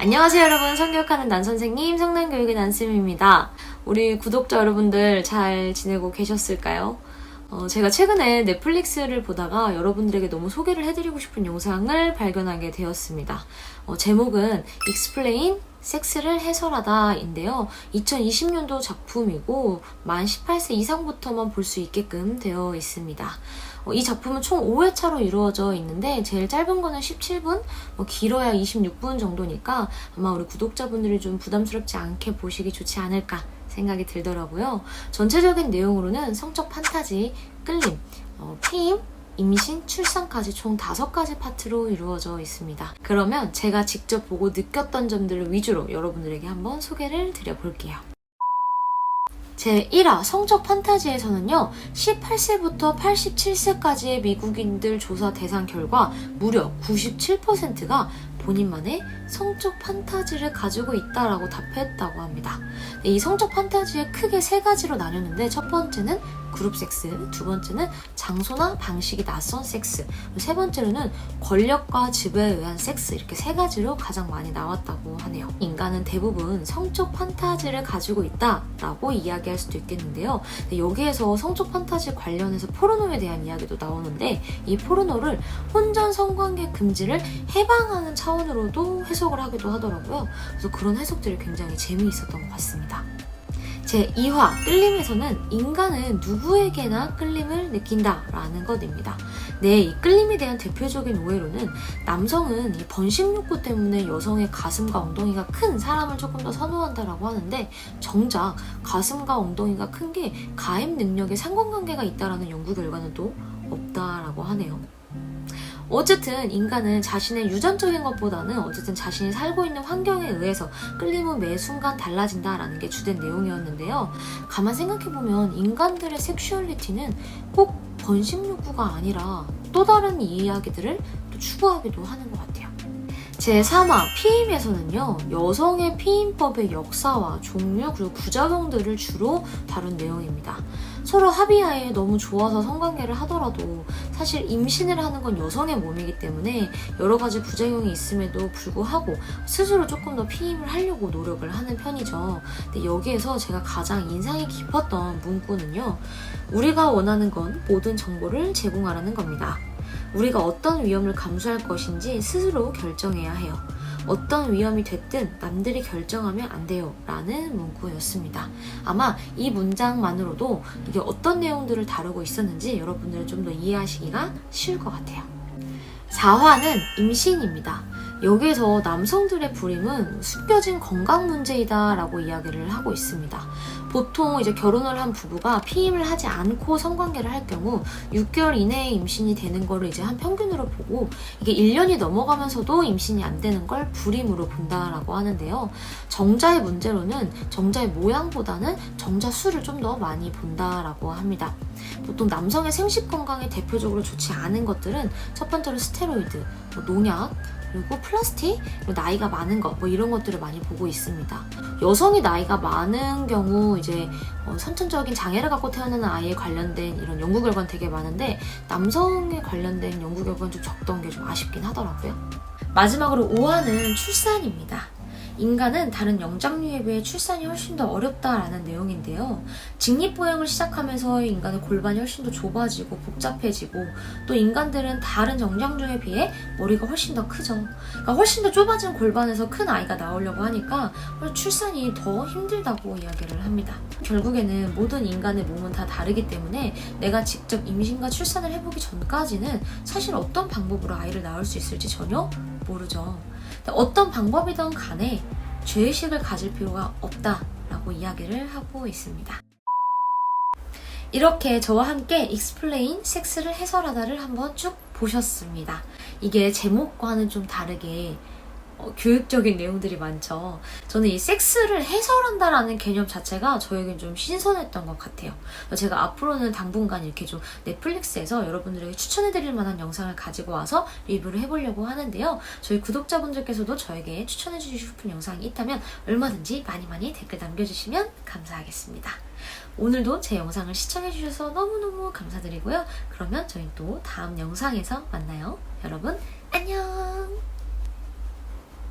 안녕하세요 여러분. 성교육하는 난 선생님 성남교육의 난쌤입니다. 우리 구독자 여러분들 잘 지내고 계셨을까요? 어, 제가 최근에 넷플릭스를 보다가 여러분들에게 너무 소개를 해드리고 싶은 영상을 발견하게 되었습니다. 어, 제목은 Explain 섹스를 해설하다인데요 2020년도 작품이고 만 18세 이상부터만 볼 수 있게끔 되어 있습니다 어, 이 작품은 총 5회차로 이루어져 있는데 제일 짧은 거는 17분, 뭐 길어야 26분 정도니까 아마 우리 구독자분들이 좀 부담스럽지 않게 보시기 좋지 않을까 생각이 들더라고요. 전체적인 내용으로는 성적 판타지, 끌림, 어, 페임, 임신, 출산까지 총 5가지 파트로 이루어져 있습니다. 그러면 제가 직접 보고 느꼈던 점들을 위주로 여러분들에게 한번 소개를 드려볼게요. 제1화 성적 판타지에서는요, 18세부터 87세까지의 미국인들 조사 대상 결과 무려 97%가 본인만의 성적 판타지를 가지고 있다라고 답했다고 합니다. 네, 이 성적 판타지에 크게 세 가지로 나뉘었는데 첫 번째는 그룹 섹스, 두 번째는 장소나 방식이 낯선 섹스, 세 번째로는 권력과 지배에 의한 섹스 이렇게 세 가지로 가장 많이 나왔다고 하네요. 인간은 대부분 성적 판타지를 가지고 있다라고 이야기할 수도 있겠는데요. 네, 여기에서 성적 판타지 관련해서 포르노에 대한 이야기도 나오는데 이 포르노를 혼전 성관계 금지를 해방하는 차원 으로도 해석을 하기도 하더라고요. 그래서 그런 해석들이 굉장히 재미있었던 것 같습니다. 제 2화 끌림에서는 인간은 누구에게나 끌림을 느낀다 라는 것입니다. 네, 이 끌림에 대한 대표적인 오해로는 남성은 이 번식 욕구 때문에 여성의 가슴과 엉덩이가 큰 사람을 조금 더 선호한다라고 하는데 정작 가슴과 엉덩이가 큰 게 가입 능력에 상관관계가 있다라는 연구 결과는 또 없다라고 하네요. 어쨌든 인간은 자신의 유전적인 것보다는 어쨌든 자신이 살고 있는 환경에 의해서 끌림은 매 순간 달라진다라는 게 주된 내용이었는데요. 가만 생각해보면 인간들의 섹슈얼리티는 꼭 번식 욕구가 아니라 또 다른 이야기들을 또 추구하기도 하는 것 같아요. 제3화 피임에서는요 여성의 피임법의 역사와 종류 그리고 부작용들을 주로 다룬 내용입니다. 서로 합의하에 너무 좋아서 성관계를 하더라도 사실 임신을 하는 건 여성의 몸이기 때문에 여러 가지 부작용이 있음에도 불구하고 스스로 조금 더 피임을 하려고 노력을 하는 편이죠. 근데 여기에서 제가 가장 인상이 깊었던 문구는요 우리가 원하는 건 모든 정보를 제공하라는 겁니다. 우리가 어떤 위험을 감수할 것인지 스스로 결정해야 해요. 어떤 위험이 됐든 남들이 결정하면 안 돼요. 라는 문구였습니다. 아마 이 문장만으로도 이게 어떤 내용들을 다루고 있었는지 여러분들은 좀 더 이해하시기가 쉬울 것 같아요. 4화는 임신입니다. 여기에서 남성들의 불임은 숨겨진 건강 문제이다라고 이야기를 하고 있습니다. 보통 이제 결혼을 한 부부가 피임을 하지 않고 성관계를 할 경우 6개월 이내에 임신이 되는 거를 이제 한 평균으로 보고 이게 1년이 넘어가면서도 임신이 안 되는 걸 불임으로 본다라고 하는데요. 정자의 문제로는 정자의 모양보다는 정자 수를 좀 더 많이 본다라고 합니다. 보통 남성의 생식 건강에 대표적으로 좋지 않은 것들은 첫 번째로 스테로이드, 뭐 농약, 그리고 플라스틱, 그리고 나이가 많은 것, 뭐 이런 것들을 많이 보고 있습니다. 여성이 나이가 많은 경우 이제 어, 선천적인 장애를 갖고 태어나는 아이에 관련된 이런 연구 결과는 되게 많은데 남성에 관련된 연구 결과는 좀 적던 게 좀 아쉽긴 하더라고요. 마지막으로 5화는 출산입니다. 인간은 다른 영장류에 비해 출산이 훨씬 더 어렵다라는 내용인데요. 직립보행을 시작하면서 인간의 골반이 훨씬 더 좁아지고 복잡해지고 또 인간들은 다른 영장류에 비해 머리가 훨씬 더 크죠. 그러니까 훨씬 더 좁아진 골반에서 큰 아이가 나오려고 하니까 출산이 더 힘들다고 이야기를 합니다. 결국에는 모든 인간의 몸은 다 다르기 때문에 내가 직접 임신과 출산을 해보기 전까지는 사실 어떤 방법으로 아이를 낳을 수 있을지 전혀 모르죠. 어떤 방법이든 간에 죄의식을 가질 필요가 없다라고 이야기를 하고 있습니다. 이렇게 저와 함께 익스플레인 섹스를 해설하다를 한번 쭉 보셨습니다. 이게 제목과는 좀 다르게 어, 교육적인 내용들이 많죠. 저는 이 섹스를 해설한다라는 개념 자체가 저에겐 좀 신선했던 것 같아요. 제가 앞으로는 당분간 이렇게 좀 넷플릭스에서 여러분들에게 추천해드릴 만한 영상을 가지고 와서 리뷰를 해보려고 하는데요. 저희 구독자분들께서도 저에게 추천해주시고 싶은 영상이 있다면 얼마든지 많이 많이 댓글 남겨주시면 감사하겠습니다. 오늘도 제 영상을 시청해주셔서 너무너무 감사드리고요. 그러면 저희 또 다음 영상에서 만나요. 여러분, 안녕!